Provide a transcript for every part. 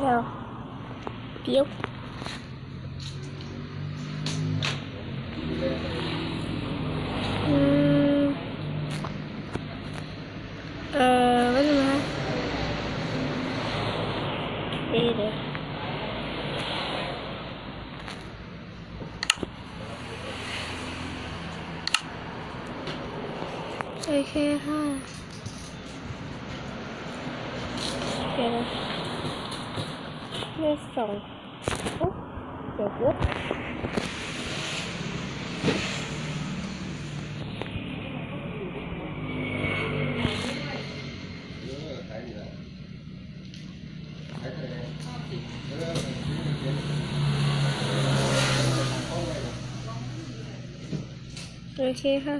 เดี๋ยวเดี๋ยวอืมเอ่อ ไม่รู้นะเอ๊ะเดี๋ยวโอเคค่ะเดี๋ยวนะเลขสองโอ๊ะเดี๋ยวปุ๊บโอเคค่ะ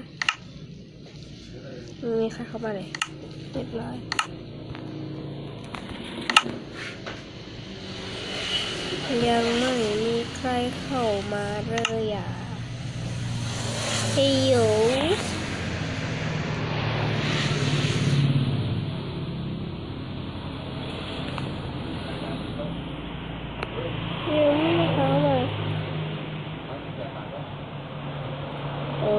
ไม่มีใครเข้ามาเลยเรียบร้อย ยังไม่มีใครเข้ามาเลยอะเฮ้ยโยยังไม่มีเข้ามาโอ้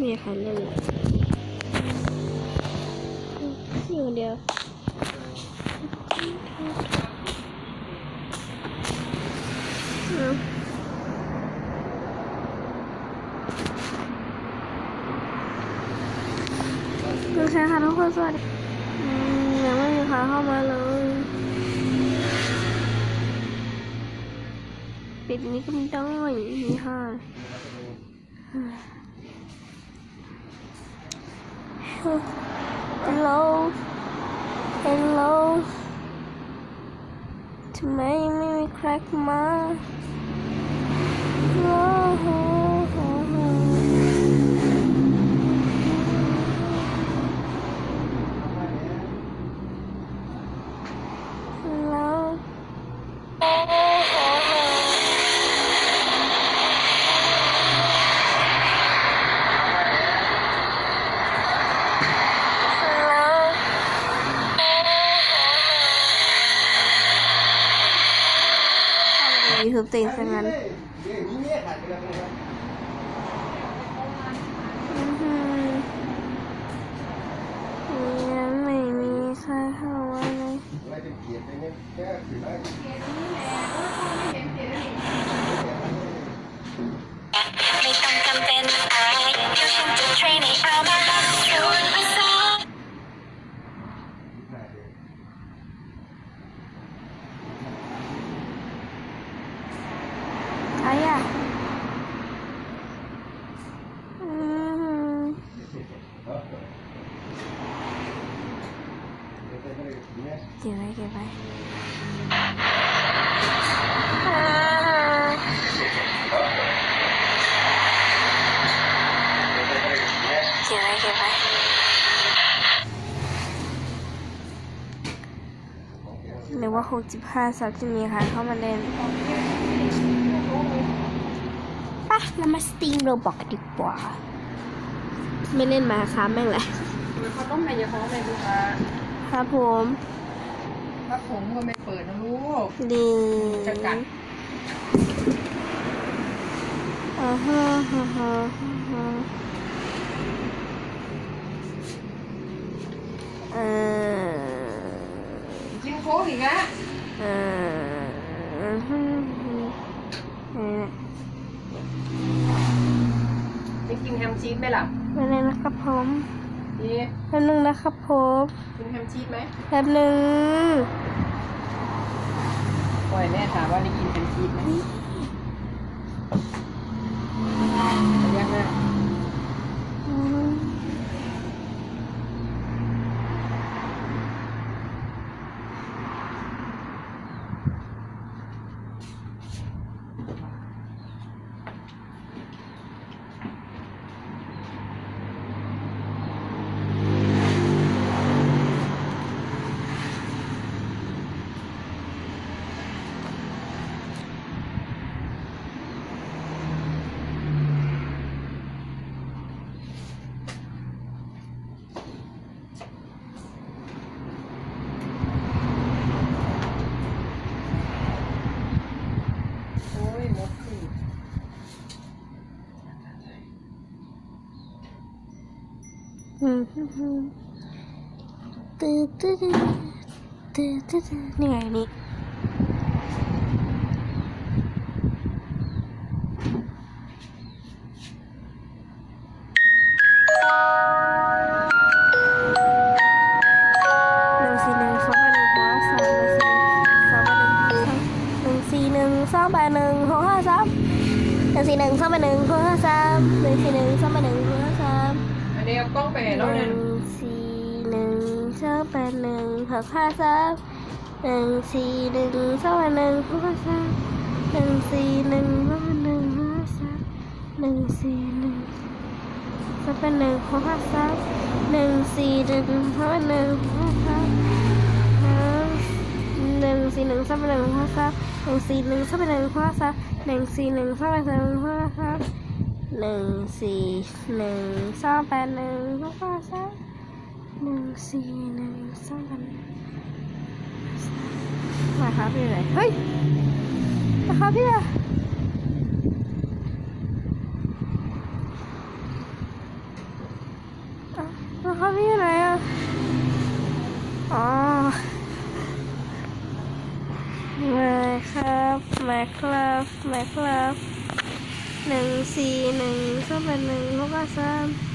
ไม่มีใครเล่นเลยอยู่คนเดียวเอาโอเคค่ะทุกคนสวัสดีอืมยังไม่มีใครเข้ามาเลย ปิดนี้ก็ไม่ได้นี่ค่ะ Hello Hello ทำไมไม่มีใครเข้ามา Hello Hello ยูทู อะอืมเก็บไว้เก็บไว้อ่าเก็บไว้เก็บไว้หรือว่าหกสิบห้าสับจะมีใครเข้ามาเล่น ปะเรามาสตรีมโรบอกกันดีกว่า ไม่เล่นมาค้าแม่งเลยเขาต้มในยาท้องในลูกค้าครับผมถ้าผมก็ไม่เปิดนะลูกดีจะกัดอ่าฮะฮะฮะฮะเออกินโค้กอีกแล้ว เออเออฮึเออ จะกินแฮมชีสไหมล่ะไม่เล่นนะครับผมนี่แป๊บนึงนะครับผมกินแฮมชีสไหมแป๊บนึงปล่อยแม่ถามว่าได้กินแฮมชีสไหม ตื้อตื้อตื้อตื้อตื้อตื้อนี่ไงนี่หนึ่งสี่หนึ่งสองแปดหนึ่งหัวสามหนึ่งสี่หนึ่งสองแปดหนึ่งหัวสามหนึ่งสี่หนึ่งสองแปดหนึ่งหัวสามหนึ่งสี่หนึ่งสองแปดหนึ่งหัวสา นี้เอากล้องไปหแล้วเนึ่เนี่ยงสี่หนึ่งสองแปดหนึ่งหกห้าสามหนึ่งสี่หนึ่งสองแปดหนึ่งหกห้าสามหนึ่งสี่หนึ่งสองแปดหนึ่งหกห้าสามหนึ่งสี่หนึ่งสองแปดหนึ่งหกห้าสามหนึ่งสี่หนึ่งสองแปดหนึ่งหกห้าสามหนึ่งสี่หนึ่งสองแปดหนึ่งหกห้าสามหนึ่งสี่หนึ่งสองแปดหนึ่งหกห้าสามหนึ่งสี่หนึ่งสองแปดหนึ่งหกห้าสาม หนึ่งสี่หนึ่งสองแปดหนึ่งหกห้าสามหนึ่งสี่หนึ่งสองแปดหนึ่งมาครับพี่ไหนเฮ้ยมาครับพี่อะอะมาครับพี่ไหนอะอ๋อมาครับมาครับมาครับ หนึ่งสี่หนึ่งสองแปดหนึ่งหกห้าสาม